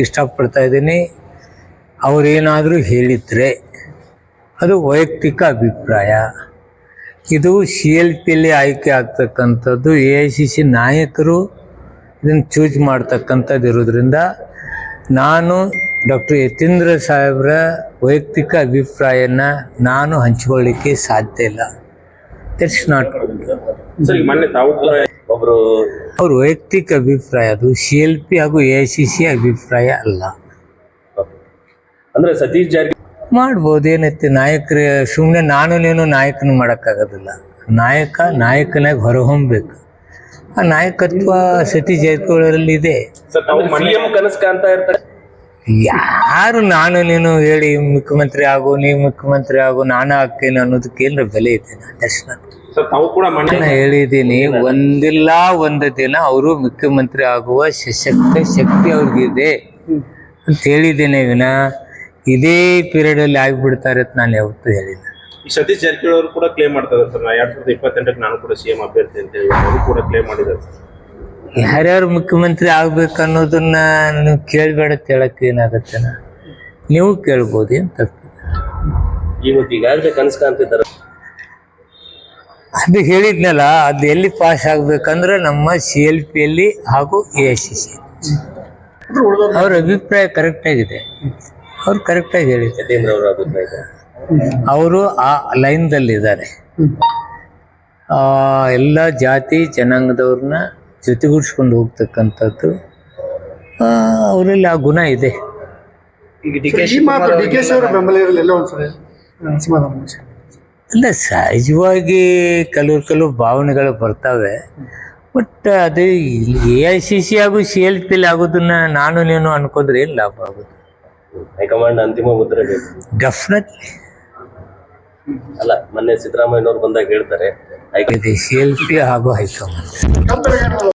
ಇಷ್ಟಪಡ್ತಾ ಇದ್ದೀನಿ. ಅವರೇನಾದರೂ ಹೇಳಿದರೆ ಅದು ವೈಯಕ್ತಿಕ ಅಭಿಪ್ರಾಯ. ಇದು ಸಿ ಎಲ್ ಪಿಯಲ್ಲಿ ಆಯ್ಕೆ ಆಗ್ತಕ್ಕಂಥದ್ದು ಎ ಐ ಸಿ ಸಿ ನಾಯಕರು ಇದನ್ನು ಚೂಸ್ ಮಾಡ್ತಕ್ಕಂಥದ್ದು ಇರೋದ್ರಿಂದ ನಾನು ಡಾಕ್ಟರ್ ಯತೀಂದ್ರ ಸಾಹೇಬ್ರ ವೈಯಕ್ತಿಕ ಅಭಿಪ್ರಾಯನ ನಾನು ಹಂಚ್ಕೊಳ್ಳಿಕ್ಕೆ ಸಾಧ್ಯ ಇಲ್ಲ. ಇಟ್ಸ್ ನಾಟ್ ಸರ್ ಈಗ ಮೊನ್ನೆ ತಾವು ಕೂಡ ಒಬ್ರು ಅವ್ರ ವೈಯಕ್ತಿಕ ಅಭಿಪ್ರಾಯ ಅದು. ಸಿ ಎಲ್ ಪಿ ಹಾಗೂ ಎ ಐ ಸಿ ಸಿ ಅಭಿಪ್ರಾಯ ಅಲ್ಲ. ಅಂದ್ರೆ ಸತೀಶ್ ಜಾರಕಿಹೊಳಿ ಮಾಡ್ಬೋದು. ಏನೈತಿ ನಾಯಕರು ಸುಮ್ಮನೆ ನಾನು ನೀನು ನಾಯಕನ ಮಾಡೋಕ್ಕಾಗೋದಿಲ್ಲ. ನಾಯಕ ನಾಯಕನಾಗ ಹೊರಹೊಮ್ಮಬೇಕು ಆ ನಾಯಕತ್ವ ಸತೀಶ್ ಜಾರಕಿಹೊಳಿ ಇದೆ. ಸರ್ ತಾವು ಸಿಎಂ ಕನಸು ಕಾಣ್ತಾ ಇರ್ತಾರೆ. ಯಾರು ನಾನು ನೀನು ಹೇಳಿ ಮುಖ್ಯಮಂತ್ರಿ ಆಗು ನೀವು ಮುಖ್ಯಮಂತ್ರಿ ಆಗು ನಾನು ಆಗ್ತೇನೆ ಅನ್ನೋದಕ್ಕೆ ಏನಾರ ಬೆಲೆ ಇದೆ ದರ್ಶನ ತಾವು ಕೂಡ ಹೇಳಿದ್ದೀನಿ ಒಂದಿಲ್ಲ ಒಂದು ದಿನ ಅವರು ಮುಖ್ಯಮಂತ್ರಿ ಆಗುವ ಸಶಕ್ತ ಶಕ್ತಿ ಅವ್ರಿಗಿದೆ ಅಂತ ಹೇಳಿದ್ದೇನೆ ವಿನ. ಇದೇ ಪೀರಿಯಡ್ ಅಲ್ಲಿ ಆಗಿಬಿಡ್ತಾರೆ ಅಂತ ನಾನು ಯಾವತ್ತೂ ಹೇಳಿಲ್ಲ. ಈ ಸತೀಶ್ ಜಾರಕಿಹೊಳಿ ಅವರು ಕೂಡ ಕ್ಲೇಮ್ ಮಾಡ್ತಾರೆ ಸರ್. ನಾ ಎರಡ್ ಸಾವಿರದ ಇಪ್ಪತ್ತೆಂಟಕ್ಕೆ ನಾನು ಕೂಡ ಸಿಎಂ ಅಭ್ಯರ್ಥಿ ಅಂತ ಹೇಳಿ ಅವರು ಕೂಡ ಕ್ಲೇಮ್ ಮಾಡಿದ್ದಾರೆ ಸರ್. ಯಾರ್ಯಾರು ಮುಖ್ಯಮಂತ್ರಿ ಆಗ್ಬೇಕು ಅನ್ನೋದನ್ನ ನೀವು ಕೇಳಬೇಡ ಹೇಳಕ್ಕೆ ಏನಾಗುತ್ತೆನ? ನೀವು ಕೇಳ್ಬೋದು ಅಂತ ಇವತ್ತು ಈಗಾಗಲೇ ಕನಸು ಕಾಣ್ತಿದ್ದಾರೆ. ಅದು ಹೇಳಿದ್ನಲ್ಲ ಅದು ಎಲ್ಲಿ ಪಾಸ್ ಆಗ್ಬೇಕಂದ್ರೆ ನಮ್ಮ ಸಿ ಎಲ್ ಪಿಯಲ್ಲಿ ಹಾಗೂ ಎ ಎಸ್ ಸಿ ಸಿ ಅವ್ರ ಅಭಿಪ್ರಾಯ ಕರೆಕ್ಟ್ ಆಗಿದೆ. ಅವ್ರು ಕರೆಕ್ಟಾಗಿ ಹೇಳಿದ್ದಾರೆ. ಅವರ ಅಭಿಪ್ರಾಯ ಅವರು ಆ ಲೈನ್ದಲ್ಲಿದ್ದಾರೆ ಎಲ್ಲ ಜಾತಿ ಜನಾಂಗದವ್ರನ್ನ ಜೊತೆಗೂಡಿಸ್ಕೊಂಡು ಹೋಗ್ತಕ್ಕಂಥದ್ದು ಆ, ಅವರಲ್ಲಿ ಆ ಗುಣ ಇದೆ. ಈ ಮಾತು ಡಿ ಕೆ ಶಿ ಅವರ ಬೆಂಬಲ ಇರಲಿಲ್ಲ ಒಂದ್ಸರಿ. ಸಮಾಧಾನ ಅಲ್ಲ ಸಹಜವಾಗಿ ಕೆಲವು ಕೆಲವು ಭಾವನೆಗಳು ಬರ್ತವೆ. ಬಟ್ ಅದು ಎ ಐ ಸಿ ಸಿ ಹಾಗೂ ಸಿ ಎಲ್ ಪಿಲಿ ಆಗೋದನ್ನ ನಾನು ನೀನು ಅನ್ಕೊಂಡ್ರೆ ಏನು ಲಾಭ ಆಗೋದು ಹೈಕಮಾಂಡ್ ಅಂತಿಮ ಉತ್ತರ ಬೇಕು. ಡೆಫಿನೆಟ್ಲಿ ಅಲ್ಲ ಮೊನ್ನೆ ಸಿದ್ದರಾಮಯ್ಯನವ್ರು ಬಂದಾಗ ಹೇಳ್ತಾರೆ ಸಿ ಎಲ್ ಪಿ ಹಾಗೂ ಹೈಕಮಾಂಡ್.